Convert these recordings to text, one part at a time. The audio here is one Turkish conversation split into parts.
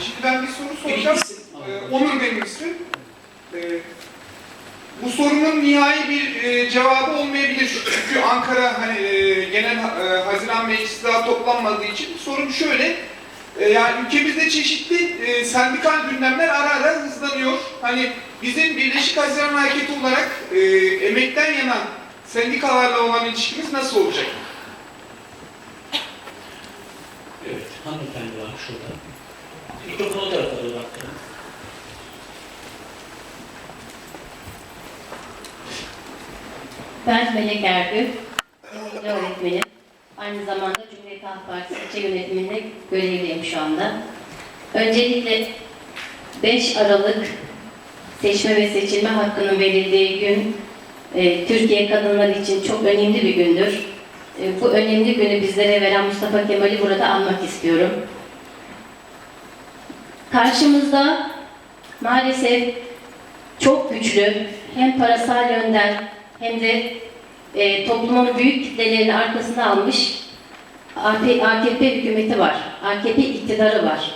şimdi ben bir soru soracağım. Ee, Onur benim ismim. Ee, bu sorunun nihai bir e, cevabı olmayabilir. Çünkü Ankara hani e, genel e, Haziran Meclisi daha toplanmadığı için sorum şöyle. E, yani ülkemizde çeşitli e, sendikal gündemler ara ara hızlanıyor. Hani bizim Birleşik Haziran Hareketi olarak e, emekten yana sendikalarla olan ilişkimiz nasıl olacak? Evet, hanımefendi var şurada. Mikrofonu doğru baktırın. Ben Melek Ergül, İngilizce öğretmenim. Aynı zamanda Cumhuriyet Halk Partisi ilçe yönetiminde görevliyim şu anda. Öncelikle 5 Aralık seçme ve seçilme hakkının verildiği gün e, Türkiye kadınları için çok önemli bir gündür. E, bu önemli günü bizlere veren Mustafa Kemal'i burada anmak istiyorum. Karşımızda maalesef çok güçlü hem parasal yönden hem de e, toplumun büyük kitlelerini arkasına almış AKP, hükümeti var. AKP iktidarı var.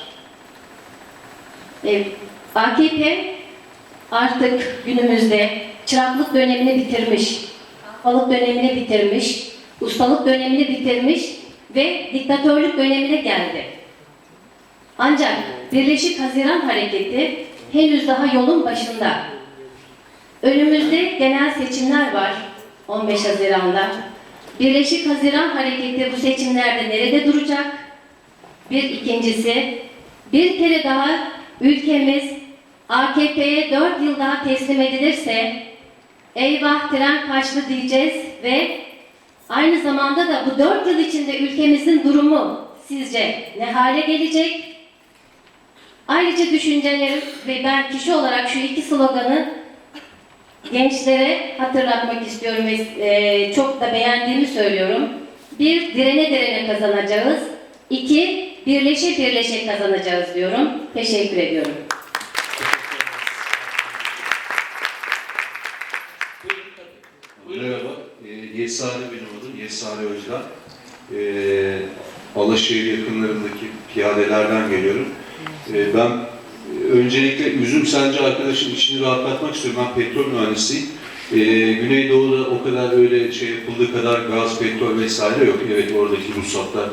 E, AKP artık günümüzde çıraklık dönemini bitirmiş, kafalık dönemini bitirmiş, ustalık dönemini bitirmiş ve diktatörlük dönemine geldi. Ancak Birleşik Haziran Hareketi henüz daha yolun başında. Önümüzde genel seçimler var 15 Haziran'da. Birleşik Haziran Hareketi bu seçimlerde nerede duracak? Bir ikincisi, bir kere daha ülkemiz AKP'ye 4 yıl daha teslim edilirse eyvah tren kaçtı diyeceğiz ve aynı zamanda da bu 4 yıl içinde ülkemizin durumu sizce ne hale gelecek? Ayrıca düşüncelerim ve ben kişi olarak şu iki sloganı gençlere hatırlatmak istiyorum ve e, çok da beğendiğimi söylüyorum. Bir, direne direne kazanacağız. İki, birleşe birleşe kazanacağız diyorum. Teşekkür ediyorum. Merhaba, e, benim adım, Yesari Özcan. E, Alaşehir yakınlarındaki piyadelerden geliyorum. E, ben e, öncelikle Üzüm Sence arkadaşım içini rahatlatmak istiyorum. Ben petrol mühendisiyim. E, Güneydoğu'da o kadar öyle şey yapıldığı kadar gaz, petrol vesaire yok. Evet oradaki ruhsatlar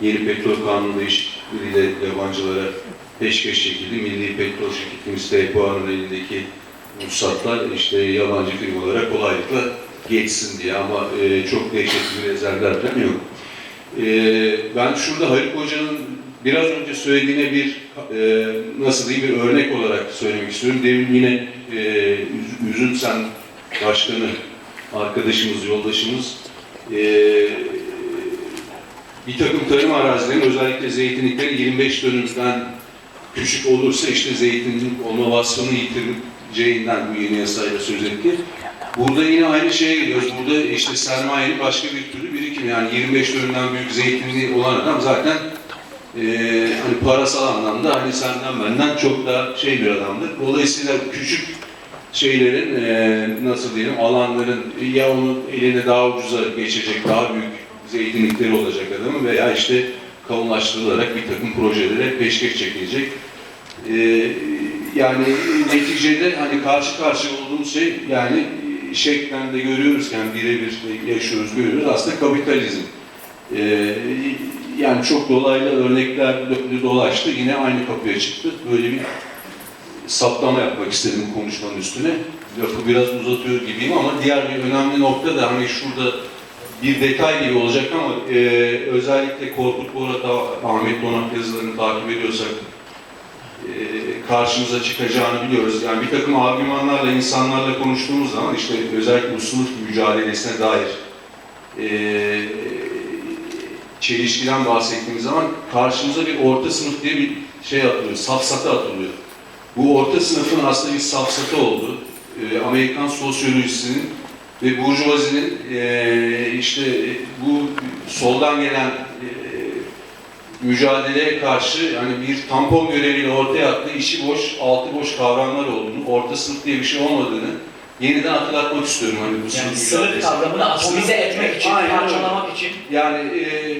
yeni petrol kanunu değişikliğiyle yabancılara peşkeş çekildi. Milli Petrol Şirketimiz TPA'nın elindeki ruhsatlar işte yabancı firmalara kolaylıkla geçsin diye ama e, çok dehşetli rezervler falan yok. E, ben şurada Haluk Hoca'nın biraz önce söylediğine bir e, nasıl diyeyim bir örnek olarak söylemek istiyorum. Demin yine e, Üz- Üzümsen Başkanı arkadaşımız, yoldaşımız e, bir takım tarım arazilerinin özellikle zeytinlikleri 25 dönümden küçük olursa işte zeytinlik olma vasfını yitireceğinden bu yeni yasayla söz etti. Burada yine aynı şeye geliyoruz. Burada işte sermayenin başka bir türlü birikim. Yani 25 dönümden büyük zeytinliği olan adam zaten eee hani parasal anlamda hani senden benden çok daha şey bir adamdır. Dolayısıyla küçük şeylerin eee, nasıl diyelim alanların ya onun eline daha ucuza geçecek daha büyük zeytinlikleri olacak adamın veya işte kamulaştırılarak bir takım projelere peşkeş çekilecek. Ee, yani neticede hani karşı karşıya olduğumuz şey yani şeklen de görüyoruz yani birebir yaşıyoruz görüyoruz aslında kapitalizm. Ee, yani çok dolaylı örnekler dolaştı yine aynı kapıya çıktı. Böyle bir saptama yapmak istedim konuşmanın üstüne. Lafı biraz uzatıyor gibiyim ama diğer bir önemli nokta da hani şurada bir detay gibi olacak ama e, özellikle Korkut Borat, Ahmet Donat yazılarını takip ediyorsak e, karşımıza çıkacağını biliyoruz. Yani bir takım argümanlarla, insanlarla konuştuğumuz zaman işte özellikle bu sınıf mücadelesine dair e, çelişkiden bahsettiğimiz zaman karşımıza bir orta sınıf diye bir şey atılıyor, safsata atılıyor. Bu orta sınıfın aslında bir safsata olduğu, e, Amerikan sosyolojisinin ve burjuvazinin e, işte bu soldan gelen e, mücadeleye karşı yani bir tampon göreviyle ortaya attığı işi boş, altı boş kavramlar olduğunu, orta sınıf diye bir şey olmadığını yeniden hatırlatmak istiyorum. Hani bu Yani sınıf kavramını atomize etmek için, Aynen parçalamak için. Yani e,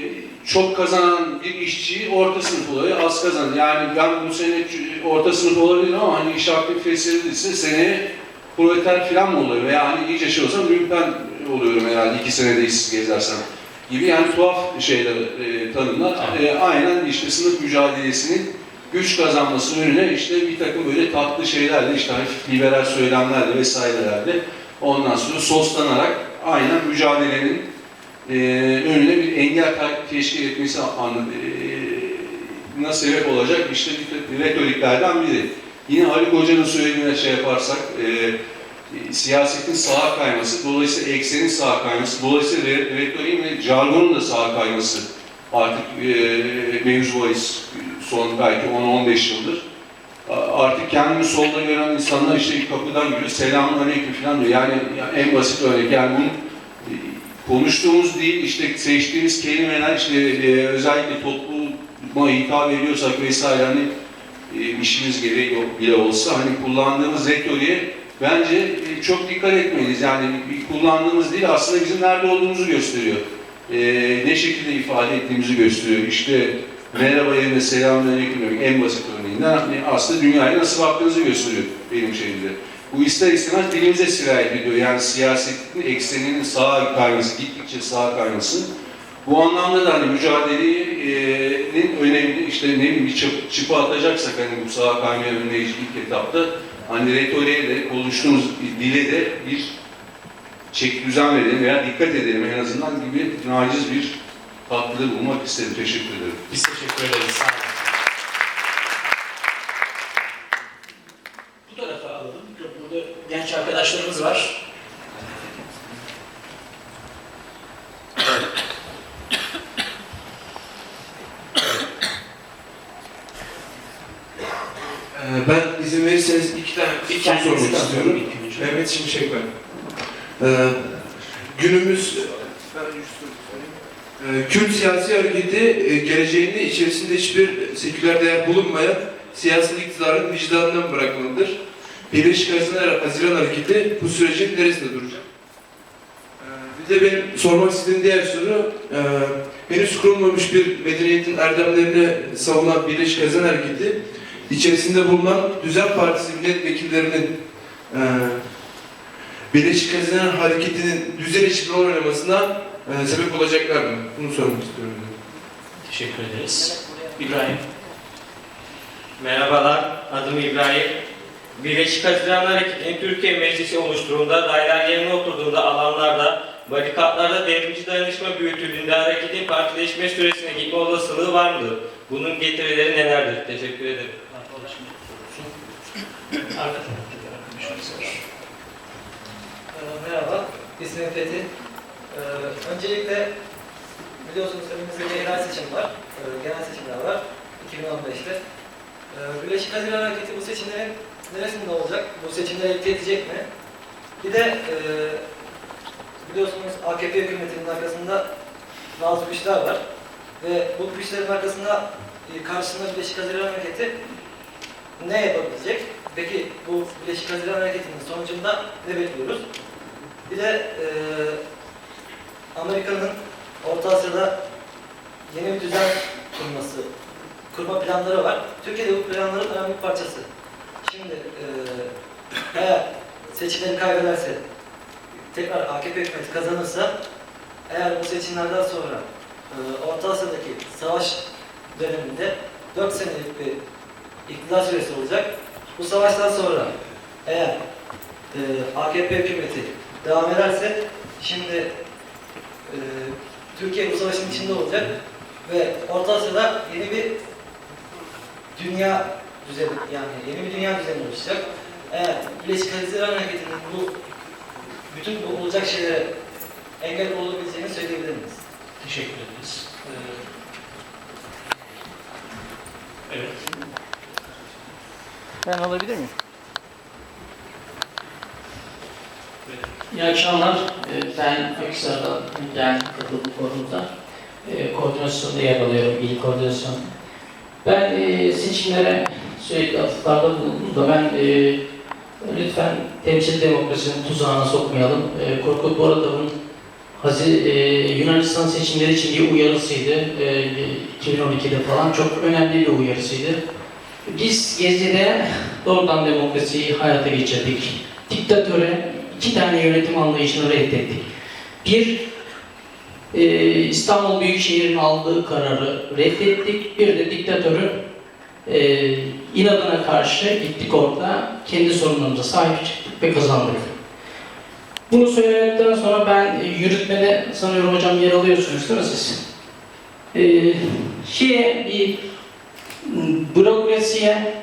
çok kazanan bir işçi orta sınıf oluyor, az kazanan. Yani ben bu sene orta sınıf olabilirim ama hani iş aktif fesledilse seneye proleter falan mı oluyor? Veya hani iyice şey olsam lümpen oluyorum herhalde iki senede işsiz gezersem gibi yani tuhaf şeyler e, tanımlar. E, aynen işte sınıf mücadelesinin güç kazanması önüne işte bir takım böyle tatlı şeylerle işte hafif liberal söylemlerle vesairelerle ondan sonra soslanarak aynen mücadelenin e, önüne bir engel teşkil etmesi e, sebep olacak işte bir retoriklerden biri. Yine Haluk Hoca'nın söylediğine şey yaparsak e, siyasetin sağa kayması, dolayısıyla eksenin sağa kayması, dolayısıyla re- retoriğin ve jargonun da sağa kayması artık e, mevzu bahis son belki 10-15 yıldır. Artık kendini solda gören insanlar işte kapıdan giriyor, selamun aleyküm falan diyor. Yani, yani en basit örnek yani bunun konuştuğumuz değil, işte seçtiğimiz kelimeler işte e, özellikle topluma hitap ediyorsak vesaire hani e, işimiz gereği bile olsa hani kullandığımız retoriğe bence e, çok dikkat etmeliyiz. Yani bir kullandığımız dil aslında bizim nerede olduğumuzu gösteriyor. E, ne şekilde ifade ettiğimizi gösteriyor. İşte merhaba yerine selamünaleyküm en basit örneğinden hani aslında dünyaya nasıl baktığınızı gösteriyor benim şeyimde. Bu ister istemez dilimize sirayet ediyor. Yani siyasetin ekseninin sağa kayması, gittikçe sağa kayması. Bu anlamda da hani mücadelenin önemli işte ne bileyim bir çıp, çıpa atacaksak hani bu sağa kaymaya önleyici ilk etapta hani retoriğe de konuştuğumuz dile de bir çek düzen verelim veya dikkat edelim en azından gibi naciz bir katkıda bulmak istedim. Teşekkür ederim. Biz teşekkür ederiz. Sağ olun. Bu tarafa alalım. Burada genç arkadaşlarımız var. Ee, Ben izin verirseniz iki tane ilk soru sormak istiyorum. Mehmet Şimşek ben. Ee, günümüz. Ee, Kürt siyasi hareketi e, geleceğinde içerisinde hiçbir seküler değer bulunmayan siyasi iktidarın vicdanından bırakmalıdır. Birleşik Haziran, Haziran Hareketi bu sürecin neresinde duracak? Ee, Bir de benim sormak istediğim diğer soru, e, henüz kurulmamış bir medeniyetin erdemlerini savunan Birleşik Haziran Hareketi, içerisinde bulunan Düzen Partisi milletvekillerinin e, Birleşik Haziran Hareketi'nin düzen içinde rol oynamasına e, sebep olacaklar mı? Bunu sormak istiyorum. Teşekkür ederiz. İbrahim. Merhabalar, adım İbrahim. Birleşik Haziran Hareketi'nin Türkiye Meclisi oluşturduğunda, daireler yerine oturduğunda alanlarda, barikatlarda devrimci dayanışma büyütüldüğünde hareketin partileşme süresine gitme olasılığı var mıdır? Bunun getirileri nelerdir? Teşekkür ederim. Arkadaşım sorsun. Arka tarafta bir arkadaşımız var. Merhaba, ismim Fethi. Ee, öncelikle biliyorsunuz önümüzde yerel seçim var, ee, genel seçimler var 2015'te. Ee, Birleşik Haziran Hareketi bu seçimlerin neresinde olacak, bu seçimlere etki edecek mi? Bir de e, biliyorsunuz AKP hükümetinin arkasında bazı güçler var ve bu güçlerin arkasında e, karşısında Birleşik Haziran Hareketi ne yapabilecek? Peki bu Birleşik Haziran Hareketi'nin sonucunda ne bekliyoruz? Bir de e, Amerika'nın Orta Asya'da yeni bir düzen kurması, kurma planları var. Türkiye'de bu planların önemli bir parçası. Şimdi e, eğer seçimleri kaybederse, tekrar AKP hükümeti kazanırsa, eğer bu seçimlerden sonra e, Orta Asya'daki savaş döneminde 4 senelik bir iktidar süresi olacak. Bu savaştan sonra eğer e, AKP hükümeti devam ederse şimdi e, Türkiye bu savaşın içinde olacak ve Orta Asya'da yeni bir dünya düzeni yani yeni bir dünya düzeni oluşacak. Eğer Birleşik Haziran Hareketi'nin bu bütün bu olacak şeylere engel olabileceğini söyleyebilir miyiz? Teşekkür ederiz. Ee, evet. Ben alabilir miyim? İyi akşamlar. Ee, Ben Akhisar'dan geldim katıldım forumuza. Ee, Koordinasyonda yer alıyorum, il koordinasyon. Ben e, seçimlere sürekli atıflarda bulundum ben e, lütfen temsil demokrasinin tuzağına sokmayalım. E, Korkut Boradov'un Hazi- e, Yunanistan seçimleri için bir uyarısıydı. E, 2012'de falan çok önemli bir uyarısıydı. Biz Gezi'de doğrudan demokrasiyi hayata geçirdik. Diktatöre iki tane yönetim anlayışını reddettik. Bir, e, İstanbul Büyükşehir'in aldığı kararı reddettik. Bir de diktatörün e, inadına karşı gittik orada. Kendi sorunlarımıza sahip çıktık ve kazandık. Bunu söyledikten sonra ben e, yürütmede sanıyorum hocam yer alıyorsunuz değil mi siz? E, şeye bir bürokrasiye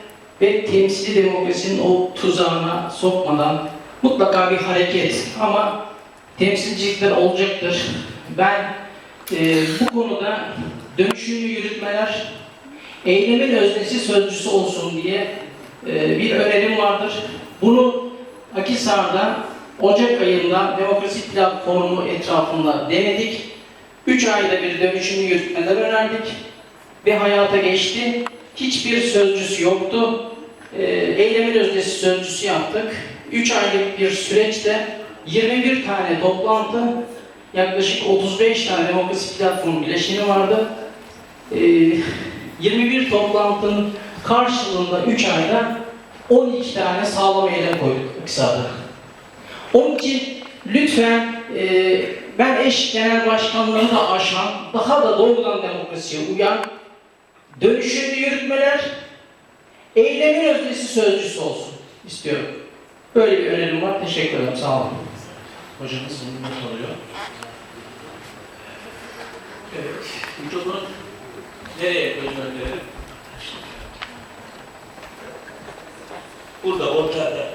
ve temsili demokrasinin o tuzağına sokmadan mutlaka bir hareket ama temsilcilikler olacaktır. Ben e, bu konuda dönüşümlü yürütmeler eylemin öznesi sözcüsü olsun diye e, bir önerim vardır. Bunu Akisar'da Ocak ayında demokrasi platformu etrafında denedik. Üç ayda bir dönüşümlü yürütmeler önerdik ve hayata geçti. Hiçbir sözcüsü yoktu. E, eylemin öznesi sözcüsü yaptık. Üç aylık bir süreçte 21 tane toplantı, yaklaşık 35 tane demokrasi platformu bileşeni vardı. E, 21 toplantının karşılığında 3 ayda 12 tane sağlam eylem koyduk Akhisar'da. Onun için lütfen e, ben eş genel başkanlığını da aşan, daha da doğrudan demokrasiye uyan dönüşümlü yürütmeler eylemin öznesi sözcüsü olsun istiyorum. Böyle bir önerim var. Teşekkür ederim. Sağ olun. Hocamız bunu not alıyor. Evet. Mikrofonu nereye yönlendirelim? Burada, ortada.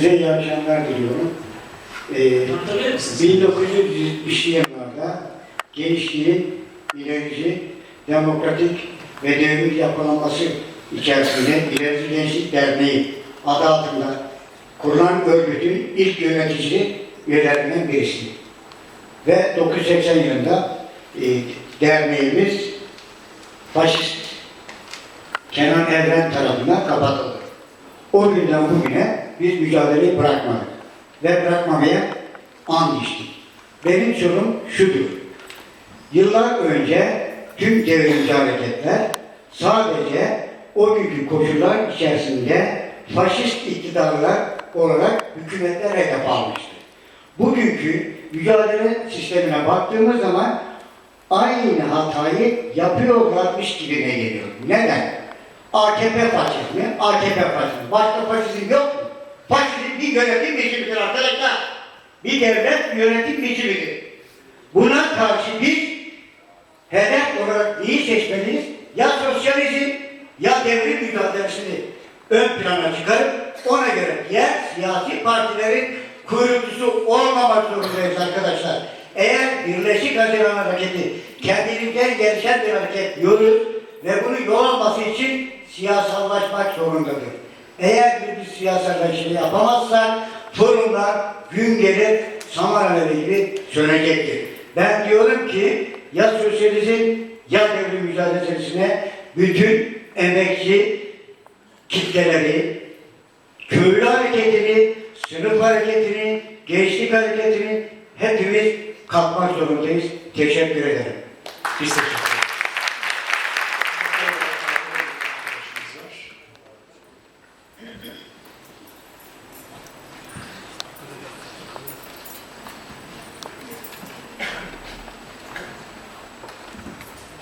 Hepinize iyi akşamlar diliyorum. Ee, Tanıtabilir misiniz? 1970'li yıllarda gençliğin ilerici, demokratik ve devrim yapılanması içerisinde İlerici Gençlik Derneği adı altında kurulan örgütün ilk yöneticisi üyelerinden birisi. Ve 980 yılında e, derneğimiz faşist Kenan Evren tarafından kapatıldı. O günden bugüne biz mücadeleyi bırakmadık. Ve bırakmamaya and içtik. Benim sorum şudur. Yıllar önce tüm devrimci hareketler sadece o günkü koşullar içerisinde faşist iktidarlar olarak hükümetler hedef almıştı. Bugünkü mücadele sistemine baktığımız zaman aynı hatayı yapıyorlarmış gibime geliyor. Neden? AKP faşizmi, AKP faşizmi. Başka faşizm yok mu? Faşizm bir yönetim biçimidir arkadaşlar. Bir devlet yönetim biçimidir. Buna karşı biz hedef olarak neyi seçmeliyiz? Ya sosyalizm ya devrim mücadelesini ön plana çıkarıp ona göre diğer siyasi partilerin kuyrukçusu olmamak zorundayız arkadaşlar. Eğer Birleşik Haziran Hareketi kendiliğinden gelişen bir hareket diyoruz ve bunu yol alması için siyasallaşmak zorundadır. Eğer bir, bir siyasallaşma yapamazsak sorunlar gün gelir saman gibi sönecektir. Ben diyorum ki ya sosyalizm ya devrim mücadelesine bütün emekçi kitleleri, köylü hareketini, sınıf hareketini, gençlik hareketini hepimiz kalkmak zorundayız. Teşekkür ederim. Biz teşekkür ederiz.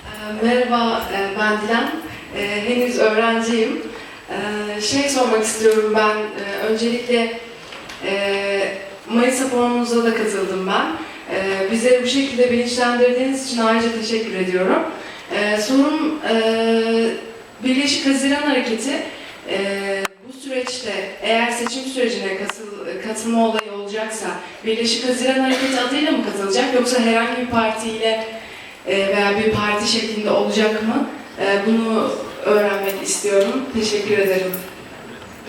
Ee, Merhaba, e, ben Dilan. Ee, Henüz öğrenciyim. Ee, Şey sormak istiyorum ben, e, öncelikle e, Manisa forumunuza da katıldım ben. Bize bu şekilde bilinçlendirdiğiniz için ayrıca teşekkür ediyorum. Sorum, e, Birleşik Haziran Hareketi e, bu süreçte eğer seçim sürecine katıl- katılma olayı olacaksa Birleşik Haziran Hareketi adıyla mı katılacak yoksa herhangi bir partiyle e, veya bir parti şeklinde olacak mı? E, Bunu öğrenmek istiyorum. Teşekkür ederim.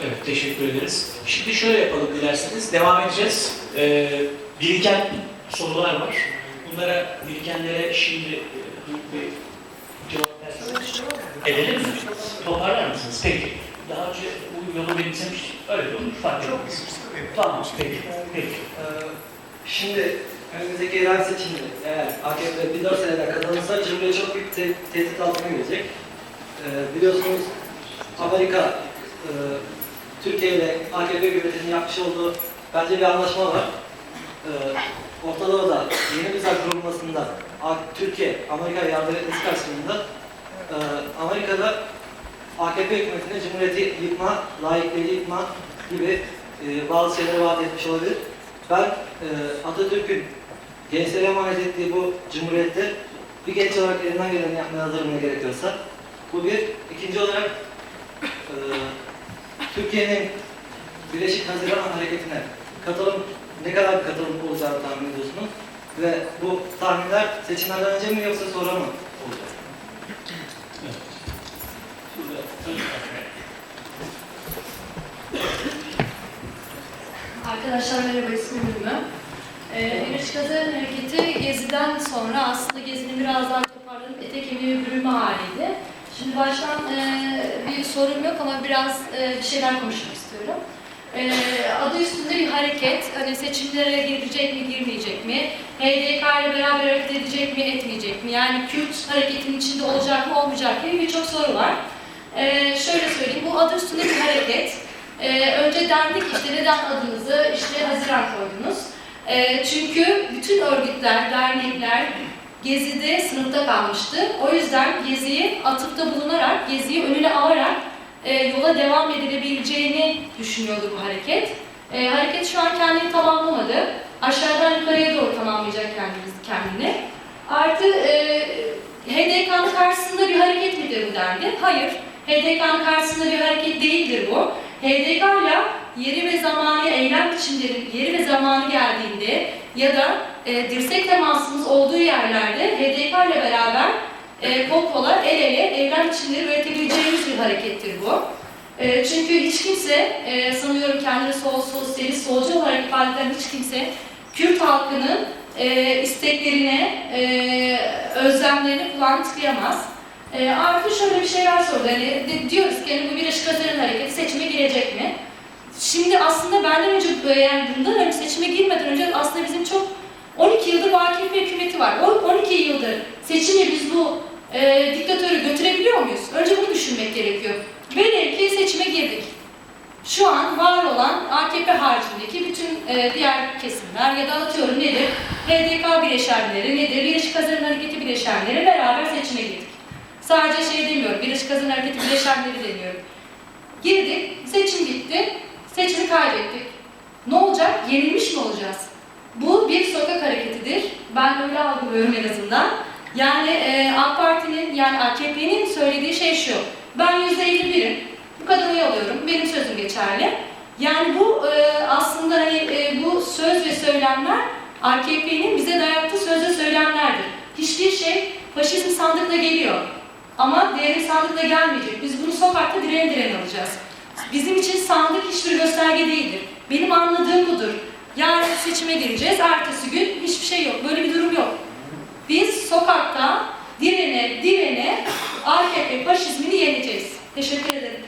Evet, teşekkür ederiz. Şimdi şöyle yapalım dilerseniz. Devam edeceğiz. Ee, biriken sorular var. Bunlara birikenlere şimdi e, bir cevap Edelim mi? Toparlar mısınız? Peki. Daha önce bu yolu benimsemiş. Öyle olur. Fark etmez. Tamam. Peki. Peki. Ee, Şimdi önümüzdeki yerel seçimde eğer AKP bir dört seneden kazanırsa Cumhuriyet çok büyük te- tehdit altına girecek. Ee, biliyorsunuz Amerika e, Türkiye ile AKP hükümetinin yapmış olduğu bence bir anlaşma var. Ee, Orta Doğu'da yeni düzen kurulmasında Türkiye Amerika'ya yardım etmesi karşılığında e, Amerika'da AKP hükümetine Cumhuriyeti yıkma, layıklığı yıkma gibi e, bazı şeyleri vaat etmiş olabilir. Ben e, Atatürk'ün gençlere emanet ettiği bu cumhuriyette bir genç olarak elinden geleni yapmaya hazırım ne gerekiyorsa. Bu bir. İkinci olarak e, Türkiye'nin Birleşik Haziran Hareketi'ne katılım, ne kadar bir katılım olacağını tahmin ediyorsunuz? Ve bu tahminler seçimlerden önce mi yoksa sonra mı olacak? Arkadaşlar merhaba, ismim Ümmü. Ee, Birleşik Haziran Hareketi Gezi'den sonra aslında Gezi'nin biraz daha toparlanıp ete kemiğe bürünme haliydi. Şimdi baştan e, bir sorum yok ama biraz e, bir şeyler konuşmak istiyorum. E, adı üstünde bir hareket, hani seçimlere girecek mi, girmeyecek mi? HDK ile beraber hareket edecek mi, etmeyecek mi? Yani Kürt hareketin içinde olacak mı, olmayacak mı? Birçok soru var. E, şöyle söyleyeyim, bu adı üstünde bir hareket. Ee, önce dendik işte neden adınızı işte Haziran koydunuz. Ee, çünkü bütün örgütler, dernekler Gezi'de sınıfta kalmıştı. O yüzden Gezi'yi atıfta bulunarak, Gezi'yi önüne alarak e, yola devam edilebileceğini düşünüyordu bu hareket. E, hareket şu an kendini tamamlamadı. Aşağıdan yukarıya doğru tamamlayacak kendini. Artı e, HDK'nın karşısında bir hareket midir bu dendi? Hayır. HDK'nın karşısında bir hareket değildir bu. HDK yeri ve zamanı eylem biçimlerin yeri ve zamanı geldiğinde ya da e, dirsek temasımız olduğu yerlerde HDK ile beraber e, kol kola el ele eylem biçimleri üretebileceğimiz bir harekettir bu. E, çünkü hiç kimse e, sanıyorum kendini sol sosyalist solcu olarak ifade eden hiç kimse Kürt halkının e, isteklerine, e, özlemlerine kulağını tıkayamaz. E, artı şöyle bir şeyler sordu. Hani de- diyoruz ki hani bu Birleşik Haziran Hareketi seçime girecek mi? Şimdi aslında benden önce yani bundan önce seçime girmeden önce aslında bizim çok 12 yıldır AKP hükümeti var. O 12 yıldır seçimle biz bu e, diktatörü götürebiliyor muyuz? Önce bunu düşünmek gerekiyor. Velev ki seçime girdik. Şu an var olan AKP haricindeki bütün e, diğer kesimler ya da atıyorum nedir? HDK bileşenleri nedir? Birleşik Haziran Hareketi bileşenleri beraber seçime girdik. Sadece şey demiyorum, Birleşik Haziran Hareketi bileşenleri demiyorum. Girdik, seçim gitti, seçimi kaybettik. Ne olacak? Yenilmiş mi olacağız? Bu bir sokak hareketidir. Ben öyle algılıyorum en azından. Yani e, AK Parti'nin, yani AKP'nin söylediği şey şu. Ben yüzde birim, bu kadar oy alıyorum, benim sözüm geçerli. Yani bu e, aslında hani e, bu söz ve söylemler AKP'nin bize dayattığı söz ve söylemlerdir. Hiçbir şey faşizm sandıkla geliyor. Ama devrim sandıkla gelmeyecek. Biz bunu sokakta diren diren alacağız. Bizim için sandık hiçbir gösterge değildir. Benim anladığım budur. Yarın seçime gireceğiz, ertesi gün hiçbir şey yok. Böyle bir durum yok. Biz sokakta direne direne AKP faşizmini yeneceğiz. Teşekkür ederim.